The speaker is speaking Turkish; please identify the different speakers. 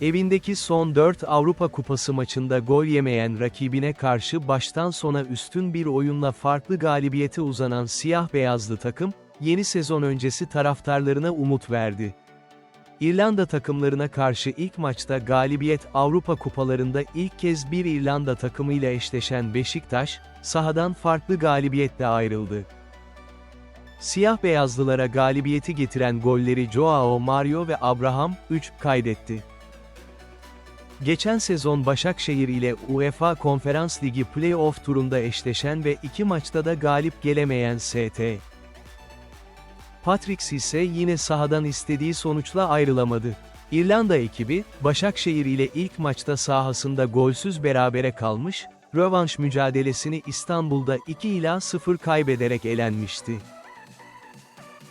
Speaker 1: Evindeki son 4 Avrupa Kupası maçında gol yemeyen rakibine karşı baştan sona üstün bir oyunla farklı galibiyete uzanan siyah beyazlı takım, yeni sezon öncesi taraftarlarına umut verdi. İrlanda takımlarına karşı ilk maçta galibiyet Avrupa Kupalarında ilk kez bir İrlanda takımıyla eşleşen Beşiktaş, sahadan farklı galibiyetle ayrıldı. Siyah beyazlılara galibiyeti getiren golleri Joao Mario ve Abraham, 3, kaydetti. Geçen sezon Başakşehir ile UEFA Konferans Ligi Play-off turunda eşleşen ve iki maçta da galip gelemeyen ST. Patrick ise yine sahadan istediği sonuçla ayrılamadı. İrlanda ekibi, Başakşehir ile ilk maçta sahasında golsüz berabere kalmış, rövanş mücadelesini İstanbul'da 2 ila 0 kaybederek elenmişti.